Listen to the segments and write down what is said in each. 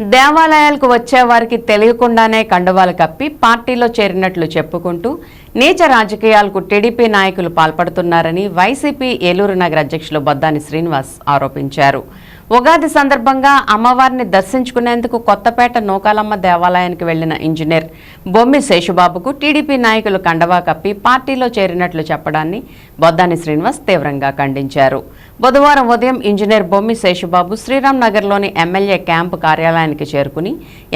దేవాలయాలకు వచ్చే వారికి తెలియకుండానే కండువాలు కప్పి పార్టీలో చేరినట్లు చెప్పుకుంటూ నీచ రాజకీయాలకు టీడీపీ నాయకులు పాల్పడుతున్నారని వైసీపీ ఏలూరు నగర అధ్యక్షులు బొద్దాని శ్రీనివాస్ ఆరోపించారు. ఉగాది సందర్భంగా అమ్మవారిని దర్శించుకునేందుకు కొత్తపేట నూకాలమ్మ దేవాలయానికి వెళ్ళిన ఇంజనీర్ బొమ్మి శేషుబాబుకు టీడీపీ నాయకులు కండవా కప్పి పార్టీలో చేరినట్లు చెప్పడాన్ని బొద్దాని శ్రీనివాస్ తీవ్రంగా ఖండించారు. బుధవారం ఉదయం ఇంజనీర్ బొమ్మి శేషుబాబు శ్రీరామ్ నగర్లోని ఎమ్మెల్యే క్యాంపు కార్యాలయానికి చేరుకుని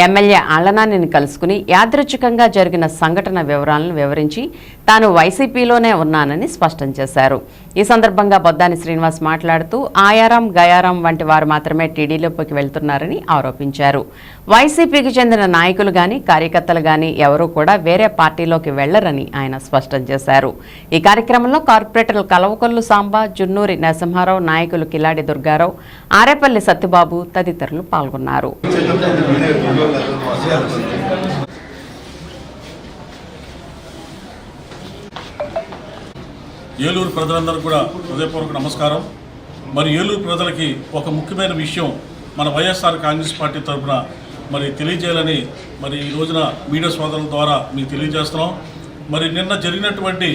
ఎమ్మెల్యే ఆళ్ళనానిని కలుసుకుని యాదృచ్ఛికంగా జరిగిన సంఘటన వివరాలను వివరించి తాను వైసీపీలోనే ఉన్నానని స్పష్టం చేశారు. ఈ సందర్భంగా బొద్దాని శ్రీనివాస్ మాట్లాడుతూ ఆయారాం గయారాం వంటి వారు మాత్రమే టీడీలోకి వెళ్తున్నారని ఆరోపించారు. వైసీపీకి చెందిన నాయకులు గాని కార్యకర్తలు గాని ఎవరూ కూడా వేరే పార్టీలోకి వెళ్ళరని ఆయన స్పష్టం చేశారు. ఈ కార్యక్రమంలో కార్పొరేటర్లు కలవకొల్లు సాంబా జున్నూరి నరసింహారావు నాయకులు కిలాడి దుర్గారావు ఆరేపల్లి సత్యబాబు తదితరులు పాల్గొన్నారు. ఏలూరు ప్రజలందరూ కూడా హృదయపూర్వక నమస్కారం. మరి ఏలూరు ప్రజలకి ఒక ముఖ్యమైన విషయం మన వైఎస్ఆర్ కాంగ్రెస్ పార్టీ తరఫున మరి తెలియజేయాలని మరి ఈ రోజున మీడియా సోదరుల ద్వారా మీకు తెలియజేస్తున్నాం. మరి నిన్న జరిగినటువంటి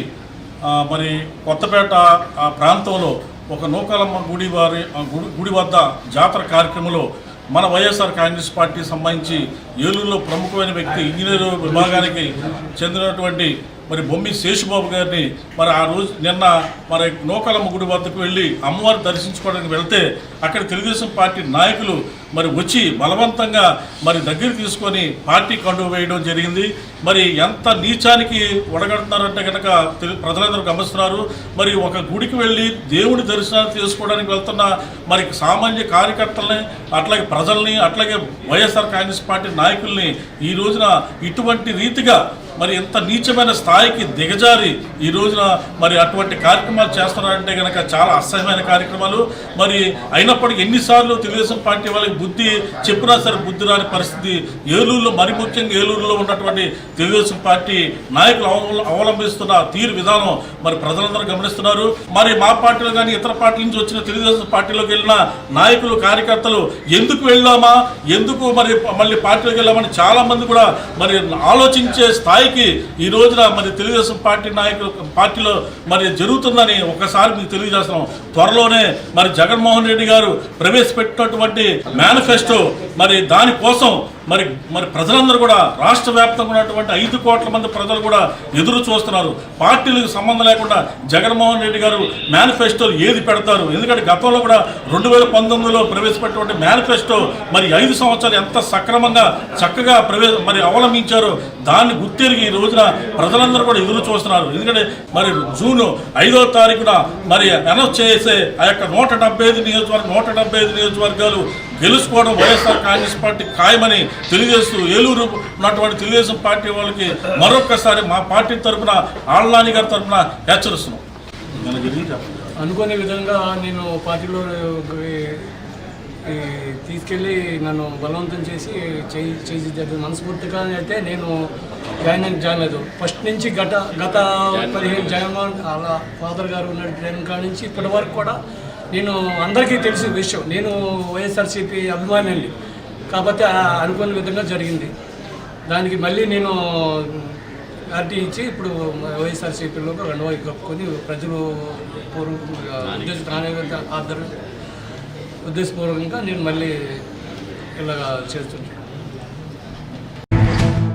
మరి కొత్తపేట ఆ ప్రాంతంలో ఒక నూకాలమ్మ గుడి వారి గుడి గుడి వద్ద జాతర కార్యక్రమంలో మన వైఎస్ఆర్ కాంగ్రెస్ పార్టీ సంబంధించి ఏలూరులో ప్రముఖమైన వ్యక్తి ఇంజనీరు విభాగానికి చెందినటువంటి మరి బొమ్మి శేషుబాబు గారిని మరి ఆ రోజు నిన్న మరి నూకలమ్మ గుడి వద్దకు వెళ్ళి అమ్మవారిని దర్శించుకోవడానికి వెళ్తే అక్కడ తెలుగుదేశం పార్టీ నాయకులు మరి వచ్చి బలవంతంగా మరి దగ్గర తీసుకొని పార్టీ కండువ వేయడం జరిగింది. మరి ఎంత నీచానికి ఒడగడుతున్నారంటే కనుక తెలు- ప్రజలందరూ గమనిస్తున్నారు. మరి ఒక గుడికి వెళ్ళి దేవుడి దర్శనాలు చేసుకోవడానికి వెళ్తున్న మరి సామాన్య కార్యకర్తల్ని అట్లాగే ప్రజల్ని అట్లాగే వైఎస్ఆర్ కాంగ్రెస్ పార్టీ నాయకుల్ని ఈ రోజున ఇటువంటి రీతిగా మరి ఎంత నీచమైన స్థాయికి దిగజారి ఈ రోజున మరి అటువంటి కార్యక్రమాలు చేస్తున్నారంటే కనుక చాలా అసహ్యమైన కార్యక్రమాలు. మరి అయినప్పటికీ ఎన్నిసార్లు తెలుగుదేశం పార్టీ వాళ్ళకి బుద్ధి చెప్పినా సరే బుద్ధి రాని పరిస్థితి. ఏలూరులో మరి ముఖ్యంగా ఏలూరులో ఉన్నటువంటి తెలుగుదేశం పార్టీ నాయకులు అవలంబిస్తున్న తీరు విధానం మరి ప్రజలందరూ గమనిస్తున్నారు. మరి మా పార్టీలో కానీ ఇతర పార్టీల నుంచి వచ్చిన తెలుగుదేశం పార్టీలోకి వెళ్ళిన నాయకులు కార్యకర్తలు ఎందుకు వెళ్ళామా? ఎందుకు మరి మళ్ళీ పార్టీలోకి వెళ్ళామని చాలా మంది కూడా మరి ఆలోచించే స్థాయి స్థాయికి ఈ రోజున మరి తెలుగుదేశం పార్టీ నాయకులు పార్టీలో మరి జరుగుతుందని ఒకసారి మీకు తెలియజేస్తున్నాం. త్వరలోనే మరి జగన్మోహన్ రెడ్డి గారు ప్రవేశపెట్టినటువంటి మేనిఫెస్టో మరి దానికోసం మరి మరి ప్రజలందరూ కూడా రాష్ట్ర వ్యాప్తంగా ఉన్నటువంటి ఐదు కోట్ల మంది ప్రజలు కూడా ఎదురు చూస్తున్నారు. పార్టీలకు సంబంధం లేకుండా జగన్మోహన్ రెడ్డి గారు మేనిఫెస్టోలు ఏది పెడతారు? ఎందుకంటే గతంలో కూడా రెండు వేల పంతొమ్మిదిలో ప్రవేశపెట్టినటువంటి మేనిఫెస్టో మరి ఐదు సంవత్సరాలు ఎంత సక్రమంగా చక్కగా ప్రవేశ మరి అవలంబించారో దాన్ని గుర్తెరిగి ఈ రోజున ప్రజలందరూ కూడా ఎదురు చూస్తున్నారు. ఎందుకంటే మరి జూన్ ఐదో తారీఖున మరి అనౌన్స్ చేసే ఆ యొక్క నూట డెబ్బై ఐదు నియోజకవర్గం నూట డెబ్బై ఐదు నియోజకవర్గాలు గెలుచుకోవడం వైఎస్ఆర్ కాంగ్రెస్ పార్టీ ఖాయమని తెలియజేస్తూ ఏలూరు ఉన్నటువంటి తెలుగుదేశం పార్టీ వాళ్ళకి మరొక్కసారి మా పార్టీ తరఫున ఆళ్ళనాని గారి తరఫున హెచ్చరిస్తున్నాం. అనుకోని విధంగా నేను పార్టీలో తీసుకెళ్ళి నన్ను బలవంతం చేసి చేయి చేసి జరిగింది మనస్ఫూర్తిగా అయితే నేను జాయిన్ అని జాయిన్ లేదు ఫస్ట్ నుంచి గత గత పదిహేను జగన్మోహన్ అలా ఫాదర్ గారు ఉన్న ట్రైన్ కాడ నుంచి ఇప్పటి వరకు కూడా నేను అందరికీ తెలిసిన విషయం. నేను వైఎస్ఆర్సీపీ అభిమానిని. కాకపోతే అనుకున్న విధంగా జరిగింది. దానికి మళ్ళీ నేను పార్టీ ఇచ్చి ఇప్పుడు వైఎస్ఆర్సీపీలో రెండవ కప్పుకొని ప్రజలు పూర్వకంగా ఉద్దేశ ఉద్దేశపూర్వకంగా నేను మళ్ళీ ఇలాగా చేస్తుంటాను.